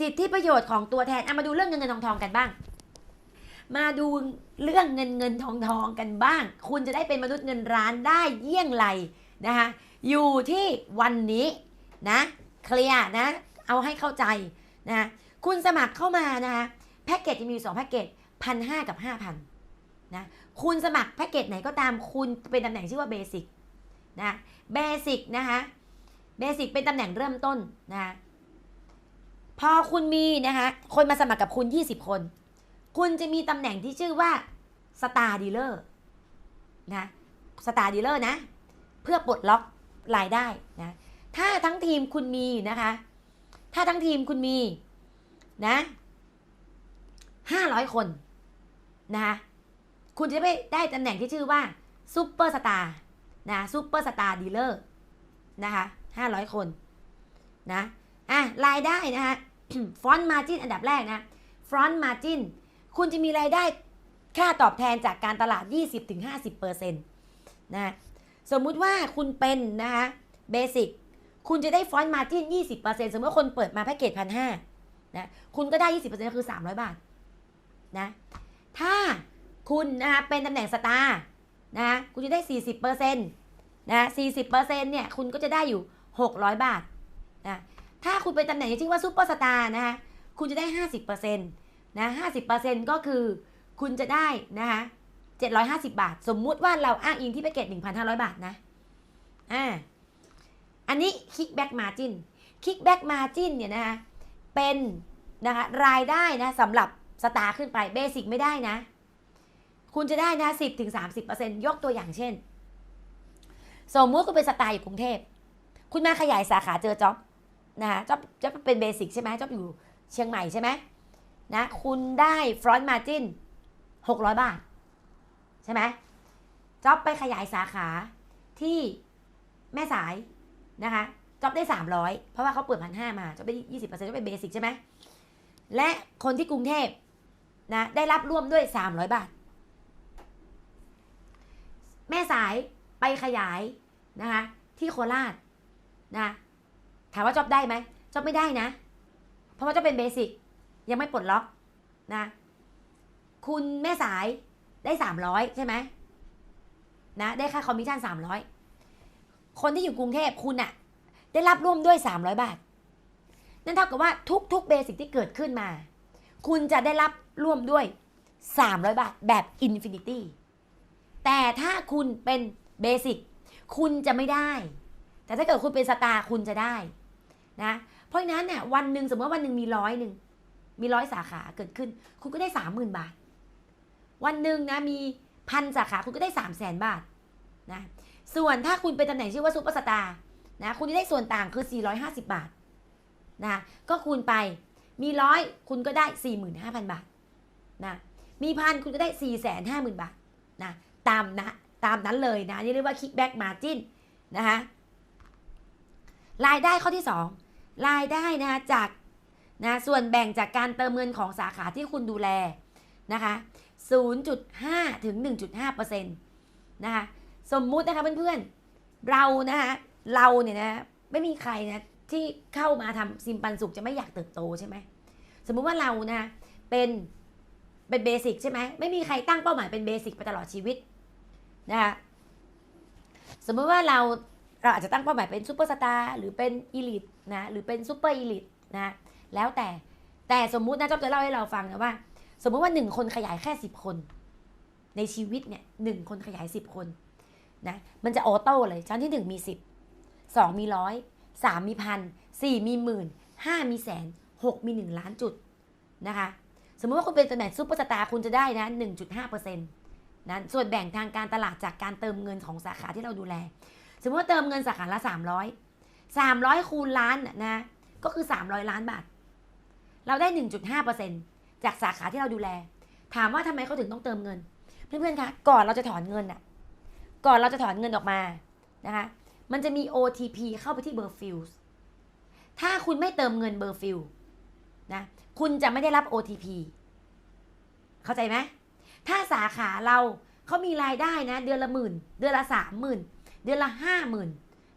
สิทธิประโยชน์ของตัวแทนเอามาดูเรื่องเงินเงินทองทองกันบ้าง มาดูเรื่องเงินเงินทองทองกันบ้าง คุณจะได้เป็นมนุษย์เงินร้านได้เยี่ยงไรนะคะอยู่ที่วันนี้นะเคลียร์นะ เอาให้เข้าใจนะคุณสมัครเข้ามานะคะแพ็กเกจจะมีอยู่สองแพ็กเกจพันห้ากับห้าพันนะคุณสมัครแพ็กเกจไหนก็ตามคุณเป็นตำแหน่งชื่อว่าเบสิกนะเบสิกนะคะเบสิกเป็นตำแหน่งเริ่มต้นนะคะ พอคุณมีนะคะคนมาสมัครกับคุณ 20 คน คุณจะมีตำแหน่งที่ชื่อว่าสตาร์ดีลเลอร์นะสตาร์ดีลเลอร์นะ เพื่อปลดล็อกรายได้นะถ้าทั้งทีมคุณมีนะคะ ถ้าทั้งทีมคุณมีนะห้าร้อยคนนะคะคุณจะได้ได้ตำแหน่งที่ชื่อว่าซูเปอร์สตาร์นะซูเปอร์สตาร์ดีลเลอร์นะคะห้าร้อยคนนะอะรายได้นะคะ ฟอนต์มาจินอันดับแรกนะฟรอนต์มาจินคุณจะมีรายได้ค่าตอบแทนจากการตลาด 20-50%นะสมมุติว่าคุณเป็นนะคะเบสิกคุณจะได้ฟอนต์มาจิน20%สมมติว่าคนเปิดมาแพ็กเกจพันห้านะคุณก็ได้ 20%ก็คือ 300 บาทนะถ้าคุณนะคะเป็นตำแหน่งสตาร์นะคุณจะได้ 40%นะ40%เนี่ยคุณก็จะได้อยู่ 600 บาทนะ ถ้าคุณเป็นตำแหน่งที่ชื่อว่าซูเปอร์สตาร์นะคะคุณจะได้50%นต์นะ50%ก็คือคุณจะได้นะคะ750บาท สมมุติว่าเราอ้างอิงที่แพ็กเกจ1,500บาทนะอ่าอันนี้ kickback margin kickback margin เนี่ยนะคะเป็นนะคะรายได้นะสำหรับสตาร์ขึ้นไปเบสิกไม่ได้นะ คุณจะได้นะ10ถึง30%ยกตัวอย่างเช่น สมมติคุณเป็นสตาร์อยู่กรุงเทพ คุณมาขยายสาขาเจอจ็อบ นะคะจ็อบจ็อบเป็นเบสิกใช่ไหมจ็อบอยู่เชียงใหม่ใช่ไหมนะคุณได้ฟรอนต์มาจิน600บาท ใช่ไหมจ็อบไปขยายสาขาที่แม่สายนะคะจ็อบได้300เพราะว่าเขาเปิดพันห้ามาจ็อบได้20%จ็อบเป็นเบสิกใช่ไหมและคนที่กรุงเทพนะได้รับร่วมด้วย300บาท แม่สายไปขยายนะคะที่โคราชนะ ถามว่าจอบได้ไหมจอบไม่ได้นะ เพราะว่าจอบเป็นเบสิกยังไม่ปลดล็อกนะ คุณแม่สายได้สามร้อยใช่ไหมนะ ได้ค่าคอมมิชชั่นสามร้อยคนที่อยู่กรุงเทพคุณอะได้รับร่วมด้วย300บาท นั่นเท่ากับว่าทุกๆเบสิกที่เกิดขึ้นมา คุณจะได้รับร่วมด้วย300บาทแบบอินฟินิตี้แต่ถ้าคุณเป็นเบสิกคุณจะไม่ได้ แต่ถ้าเกิดคุณเป็นสตาร์คุณจะได้ นะเพราะฉะนั้นเนี่ยวันหนึ่งสมมติว่าวันหนึ่งมีร้อยหนึ่งมีร้อยสาขาเกิดขึ้น คุณก็ได้สามหมื่นบาท วันหนึ่งนะมีพันสาขาคุณก็ได้สามแสนบาทนะส่วนถ้าคุณเป็นตำแหน่งชื่อว่าซูเปอร์สตาร์นะคุณจะได้ส่วนต่างคือ 450 บาทนะก็คูณไปมีร้อยคุณก็ได้ 45,000 บาทนะมีพันคุณก็ได้ 450,000 บาทนะตามนะตามนั้นเลยนะนี่เรียกว่า kickback margin นะคะรายได้ข้อที่ 2 รายได้นะคะจากนะส่วนแบ่งจากการเติมเงินของสาขาที่คุณดูแลนะคะ0.5 ถึง 1.5%นะคะสมมุตินะคะเพื่อนๆเรานะคะเราเนี่ยนะไม่มีใครนะที่เข้ามาทำซิมปันสุขจะไม่อยากเติบโตใช่ไหมสมมุติว่าเรานะเป็นเป็นเบสิกใช่ไหมไม่มีใครตั้งเป้าหมายเป็นเบสิกไปตลอดชีวิตนะคะสมมติว่าเรา เราอาจจะตั้งเป้าหมายเป็นซูเปอร์สตาร์หรือเป็นอีลิทนะหรือเป็นซูเปอร์อีลิทนะแล้วแต่แต่สมมุตินะจ๊อบจะเล่าให้เราฟังนะว่า สมมุติว่าหนึ่งคนขยายแค่สิบคน ในชีวิตเนี่ยหนึ่งคนขยายสิบคนนะมันจะออโต้เลยชั้นที่หนึ่งมีสิบสองมีร้อยสามมีพันสี่มีหมื่นห้ามีแสนหกมีหนึ่งล้านจุดนะคะสมมติว่าคุณเป็นตำแหน่งซูเปอร์สตาร์คุณจะได้นะหนึ่งจุดห้าเปอร์เซ็นต์นะส่วนแบ่งทางการตลาดจากการเติมเงินของสาขาที่เราดูแล สมมติว่าเติมเงินสาขาละสามร้อยสามร้อยคูณล้านน่ะนะก็คือสามร้อยล้านบาท เราได้หนึ่งจุดห้าเปอร์เซ็นต์จากสาขาที่เราดูแล ถามว่าทำไมเขาถึงต้องเติมเงิน เพื่อนๆคะก่อนเราจะถอนเงินอะ ก่อนเราจะถอนเงินออกมานะคะ มันจะมี OTP เข้าไปที่เบอร์ฟิลส์ถ้าคุณไม่เติมเงินเบอร์ฟิลนะคุณจะไม่ได้รับ OTP เข้าใจไหมถ้าสาขาเราเขามีรายได้นะ เดือนละหมื่น เดือนละสามหมื่น เดือนละห้าหมื่น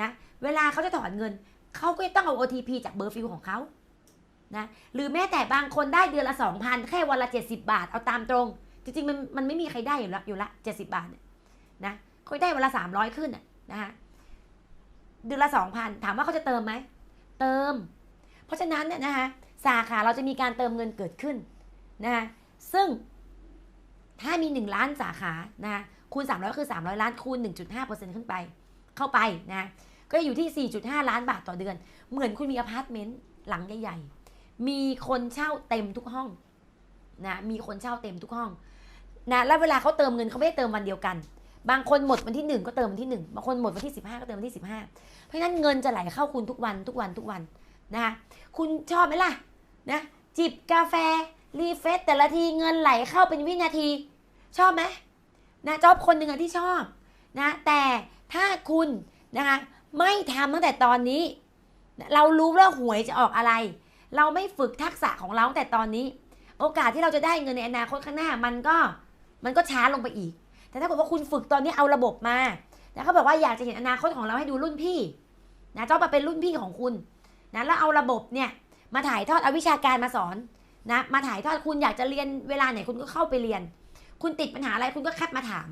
นะเวลาเขาจะถอนเงินเขาก็ต้องเอา OTP จากเบอร์ฟิลของเขานะหรือแม้แต่บางคนได้เดือนละสองพันแค่วันละ70บาทเอาตามตรง จริงๆมันมันไม่มีใครได้อยู่ละอยู่ละ70บาทเนี่ยนะเขาได้วันละ300ขึ้นน่ะนะคะเดือนละ2,000ถามว่าเขาจะเติมไหมเติม เพราะฉะนั้นเนี่ยนะคะสาขาเราจะมีการเติมเงินเกิดขึ้นนะคะซึ่งถ้ามี 1 ล้านสาขานะคะ คูณ 300ก็คือ 300 ล้านคูณ 1.5%ขึ้นไป เข้าไปนะ ก็อยู่ที่ 4.5 ล้านบาทต่อเดือน เหมือนคุณมีอพาร์ตเมนต์หลังใหญ่ๆ มีคนเช่าเต็มทุกห้องนะ มีคนเช่าเต็มทุกห้องนะแล้วเวลาเขาเติมเงินเขาไม่ได้เติมวันเดียวกัน บางคนหมดวันที่ 1 ก็เติมวันที่ 1 บางคนหมดวันที่ 15 ก็เติมวันที่ 15 เพราะฉะนั้นเงินจะไหลเข้าคุณทุกวันทุกวันทุกวันนะคะคุณชอบไหมล่ะนะจิบกาแฟรีเฟซแต่ละทีเงินไหลเข้าเป็นวินาที ชอบไหม นะจอบคนหนึ่งอะที่ชอบนะแต่ถ้าคุณนะคะไม่ทำตั้งแต่ตอนนี้ เรารู้ว่าหวยจะออกอะไร เราไม่ฝึกทักษะของเราตั้งแต่ตอนนี้ โอกาสที่เราจะได้เงินในอนาคตข้างหน้ามันก็มันก็ช้าลงไปอีก แต่ถ้าเกิดว่าคุณฝึกตอนนี้เอาระบบมาแล้วเขาบอกว่าอยากจะเห็นอนาคตของเราให้ดูรุ่นพี่นะเจ้ามาเป็นรุ่นพี่ของคุณนะแล้วเอาระบบเนี่ยมาถ่ายทอดเอาวิชาการมาสอนนะมาถ่ายทอดคุณอยากจะเรียนเวลาไหนคุณก็เข้าไปเรียน คุณติดปัญหาอะไรคุณก็แคปมาถาม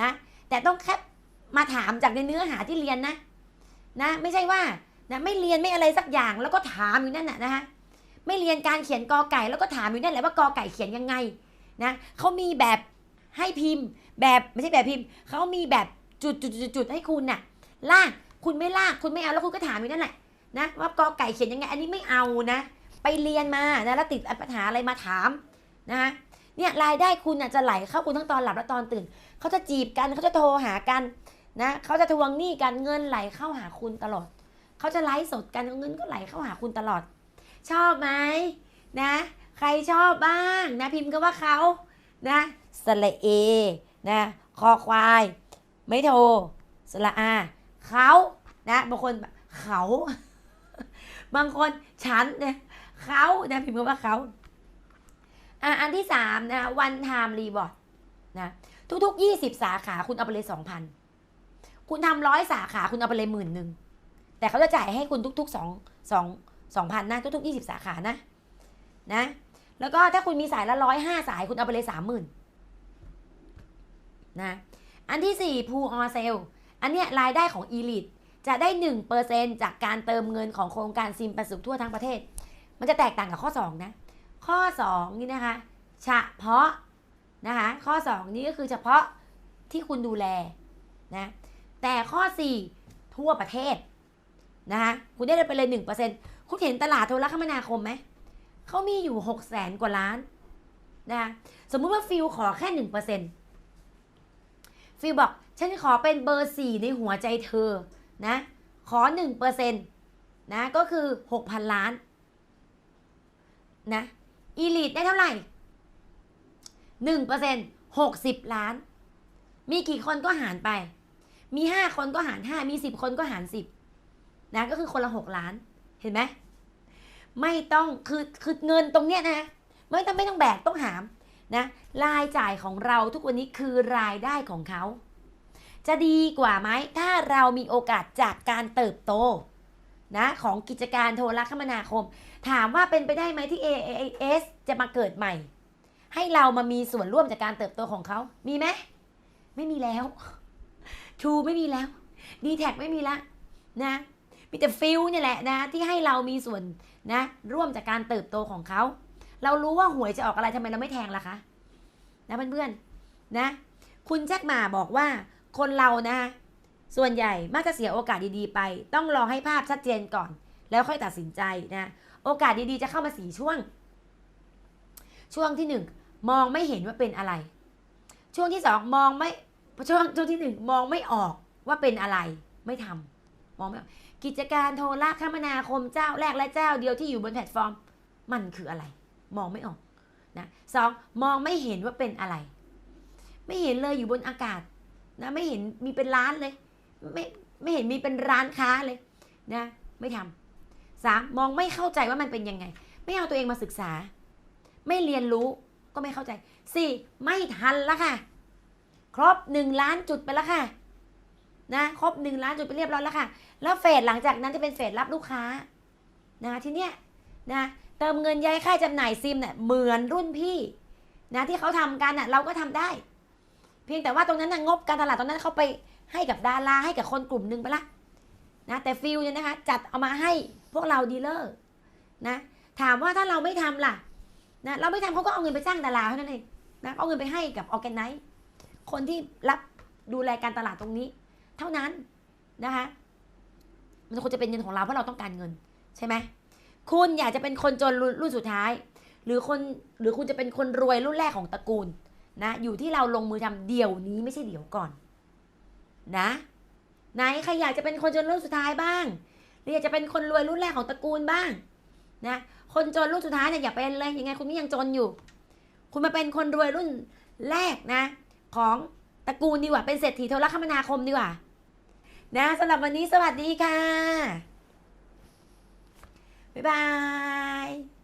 นะ แต่ต้องแคปมาถามจากในเนื้อหาที่เรียนนะ นะ ไม่ใช่ว่านะไม่เรียนไม่อะไรสักอย่างแล้วก็ถามอยู่นั่นน่ะนะคะไม่เรียนการเขียนกอไก่แล้วก็ถามอยู่นั่นแหละว่ากอไก่เขียนยังไงนะเขามีแบบให้พิมพ์แบบไม่ใช่แบบพิมพ์เขามีแบบจุดจุดจุดจุดให้คุณน่ะลากคุณไม่ลากคุณไม่เอาแล้วคุณก็ถามอยู่นั่นแหละนะว่ากอไก่เขียนยังไง อันนี้ไม่เอานะ ไปเรียนมานะแล้วติดปัญหาอะไรมาถามนะคะ เนี่ยรายได้คุณจะไหลเข้าคุณทั้งตอนหลับและตอนตื่น เขาจะจีบกันเขาจะโทรหากันนะเขาจะทวงหนี้กันเงินไหลเข้าหาคุณตลอด เขาจะไลฟ์สดกันเงินก็ไหลเข้าหาคุณตลอด ชอบไหมนะ ใครชอบบ้างนะพิมพ์ก็ว่าเขานะสระเอนะคอควาย ไม่โทรสระอาเขานะบางคนเขา บางคนฉันเนี่ยเขานะพิมพ์ก็ว่าเขา อะอันที่สามนะวันไทม์รีบอร์ดนะทุกๆ20สาขาคุณเอาไปเลย2,000คุณทำร้อยสาขาคุณเอาไปเลยหมื่นหนึ่งแต่เขาจะจ่ายให้คุณทุกๆสองสองสองพันนะทุกๆ20สาขานะนะ แล้วก็ถ้าคุณมีสายละร้อยห้าสายคุณเอาไปเลยสามหมื่นนะอันที่สี่พูออเซลอันเนี้ยรายได้ของ Elite จะได้1%จากการเติมเงินของโครงการซิมประสุขทั่วทั้งประเทศ มันจะแตกต่างกับข้อ2นะ ข้อ 2 นี่นะคะ เฉพาะนะคะ ข้อ 2 นี่ก็คือเฉพาะที่คุณดูแลนะ แต่ข้อ 4 ทั่วประเทศนะคะคุณได้ไปเลย 1%คุณเห็นตลาดโทรคมนาคมไหม เขามีอยู่ 6 0แสนกว่าล้านนะะสมมุติว่าฟิลขอแค่ 1%ฟิลบอก ฉันขอเป็นเบอร์ 4 ในหัวใจเธอนะ ขอ 1%นะ ก็คือ 6,000 ล้านนะ อีลิทได้เท่าไหร่1% 60ล้าน มีกี่คนก็หารไป มี5คนก็หาร5มี10คนก็หาร10นะก็คือคนละ6ล้าน เห็นไหมไม่ต้องคือคือเงินตรงเนี้ยนะ ไม่ต้องไม่ต้องแบกต้องหามนะรายจ่ายของเราทุกวันนี้คือรายได้ของเขา จะดีกว่าไหมถ้าเรามีโอกาสจากการเติบโต นะของกิจการโทรคมนาคม ถามว่าเป็นไปได้ไหมที่ AIS จะมาเกิดใหม่ ให้เรามามีส่วนร่วมจากการเติบโตของเขา มีไหมไม่มีแล้วทูไม่มีแล้วดีแท็ไม่มีละนะมีแต่ฟิลเนี่ยแหละนะ ที่ให้เรามีส่วนนะ ร่วมจากการเติบโตของเขา เรารู้ว่าหวยจะออกอะไรทำไมเราไม่แทงล่ะคะนะเพื่อนๆนะ คุณแจ็คหมาบอกว่าคนเรานะ ส่วนใหญ่มักจะเสียโอกาสดีๆไป ต้องรอให้ภาพชัดเจนก่อน แล้วค่อยตัดสินใจนะ โอกาสดีๆจะเข้ามาสีช่วง ช่วงที่หนึ่งมองไม่เห็นว่าเป็นอะไร ช่วงที่สองมองไม่ช่วงช่วงที่หนึ่งมองไม่ออกว่าเป็นอะไร ไม่ทำมองไม่ออกกิจการโทรคมนาคมเจ้าแรกและเจ้าเดียวที่อยู่บนแพลตฟอร์ม มันคืออะไร มองไม่ออกนะสองมองไม่เห็นว่าเป็นอะไร ไม่เห็นเลยอยู่บนอากาศนะไม่เห็นมีเป็นร้านเลย ไม่ไม่เห็นมีเป็นร้านค้าเลยนะไม่ทำสามมองไม่เข้าใจว่ามันเป็นยังไง ไม่เอาตัวเองมาศึกษา ไม่เรียนรู้ก็ไม่เข้าใจสี่ไม่ทันล้วค่ะ ครบหนึ่งล้านจุดไปแล้วค่ะนะครบหนึ่งล้านจุดไปเรียบร้อยแล้วค่ะ แล้วเฟสหลังจากนั้นจะเป็นเฟสรับลูกค้านะทีเนี้ยนะเติมเงินย้ายค่ายจำหน่ายซิมเนี่ยเหมือนรุ่นพี่นะที่เขาทำกันน่ะเราก็ทำได้ เพียงแต่ว่าตรงนั้นน่ะงบการตลาดตรงนั้นเขาไป ให้กับดาราให้กับคนกลุ่มหนึ่งไปละนะแต่ฟิลเนี่ยนะคะจัดเอามาให้พวกเราดีลเลอร์นะถามว่าถ้าเราไม่ทำล่ะนะเราไม่ทำเขาก็เอาเงินไปจ้างดาราเท่านั้นเองนะเอาเงินไปให้กับออแกไนซ์คนที่รับดูแลการตลาดตรงนี้ เท่านั้นนะคะมันควรจะเป็นเงินของเราเพราะเราต้องการเงินใช่ไหมคุณอยากจะเป็นคนจนรุ่นรุ่นสุดท้าย หรือคนหรือคุณจะเป็นคนรวยรุ่นแรกของตระกูลนะอยู่ที่เราลงมือทำเดี๋ยวนี้ไม่ใช่เดี๋ยวก่อน นะ ไหนใครอยากจะเป็นคนจนรุ่นสุดท้ายบ้างหรืออยากจะเป็นคนรวยรุ่นแรกของตระกูลบ้างนะคนจนรุ่นสุดท้ายเนี่ยอย่าเป็นเลยยังไงคุณก็ยังจนอยู่ คุณมาเป็นคนรวยรุ่นแรกนะ ของตระกูลดีกว่าเป็นเศรษฐีโทรคมนาคมดีกว่า นะสำหรับวันนี้สวัสดีค่ะ บ๊ายบาย